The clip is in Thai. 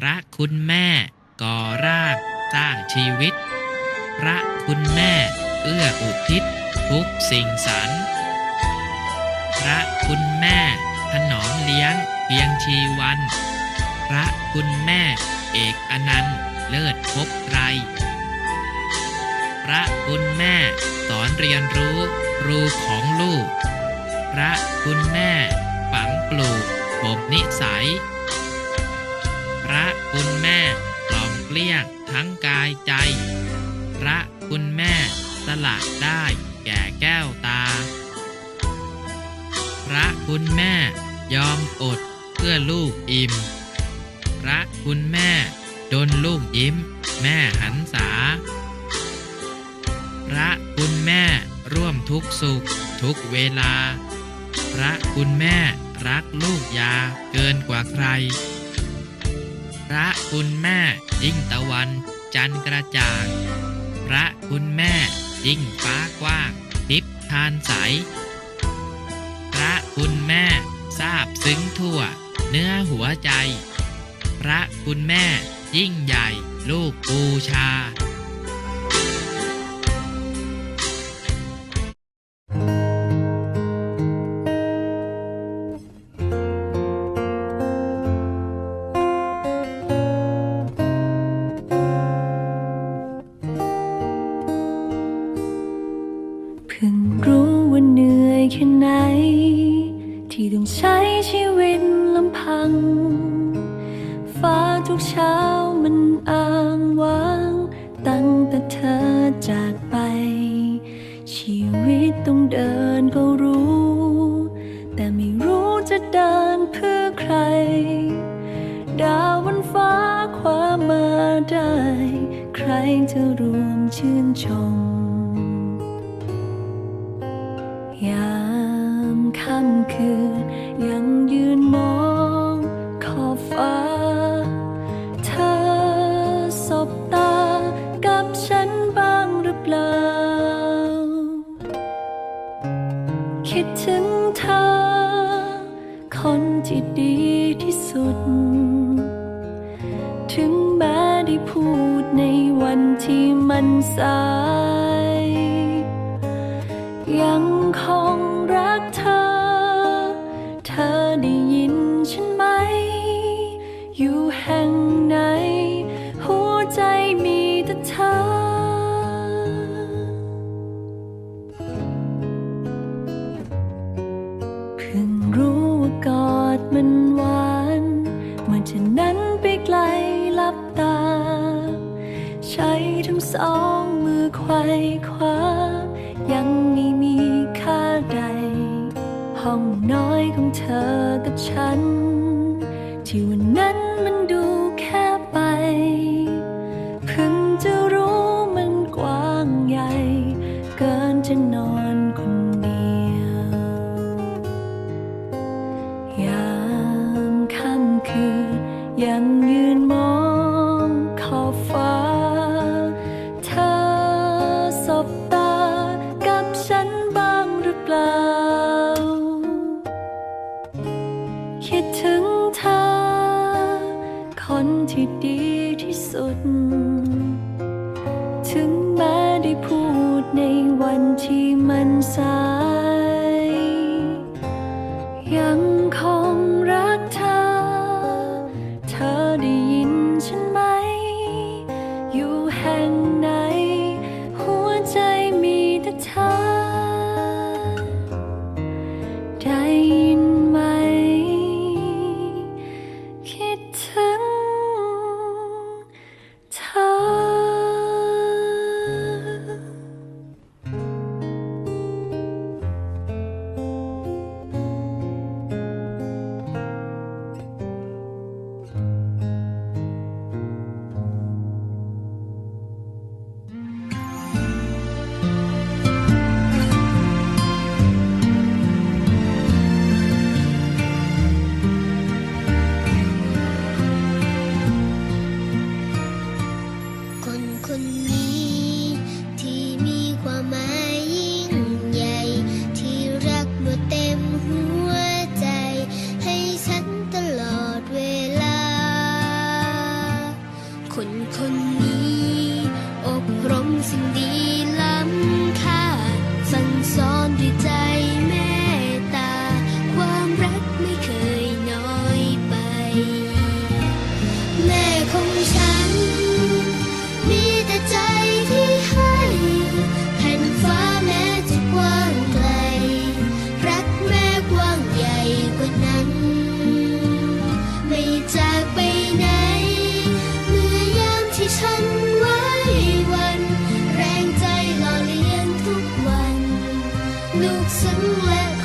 พระคุณแม่ก่อร่างสร้างชีวิต พระคุณแม่เอื้ออุทิศทุกสิ่งสรรพระคุณแม่ถนอมเลี้ยงเพียงชีวัน พระคุณแม่เอกอนันต์เลิศพบไรพระคุณแม่สอนเรียนรู้รูของลูก พระคุณแม่ฝังปลูกบ่มนิสัย พระคุณแม่กล่อมเกลี้ยงทั้งกายใจ พระคุณแม่สละได้แก่แก้วตา พระคุณแม่ยอมอดเพื่อลูกอิ่ม พระคุณแม่ดนลูกยิ้ม แม่หันษา พระคุณแม่ร่วมทุกสุขทุกเวลา พระคุณแม่รักลูกยาเกินกว่าใคร พระคุณแม่ยิ่งตะวัน จันกระจ่าง พระคุณแม่ยิ่งฟ้ากว้างทิพทานใส พระคุณแม่ทราบซึ้งทั่ว เนื้อหัวใจ พระคุณแม่ยิ่งใหญ่ ลูกบูชา ตั้งแต่เธอจากไป ชีวิตต้องเดินก็รู้ แต่ไม่รู้จะเดินเพื่อใคร ดาวบนฟ้าคว้ามาได้ ใครจะรวมชื่นชม ยามค่ำคืน ที่ดีที่สุด ถึงแม้ได้พูดในวันที่มันสาย ยังคงรักเธอ สองมือไขว้คว้า ยังไม่มีค่าใด ห้องน้อยของเธอกับฉัน ที่วันนั้น สบตากับฉันบ้างหรือเปล่า คิดถึงเธอ คนที่ดีที่สุด ถึงแม้ได้พูดในวันที่มันสาย 她 nước xứng lên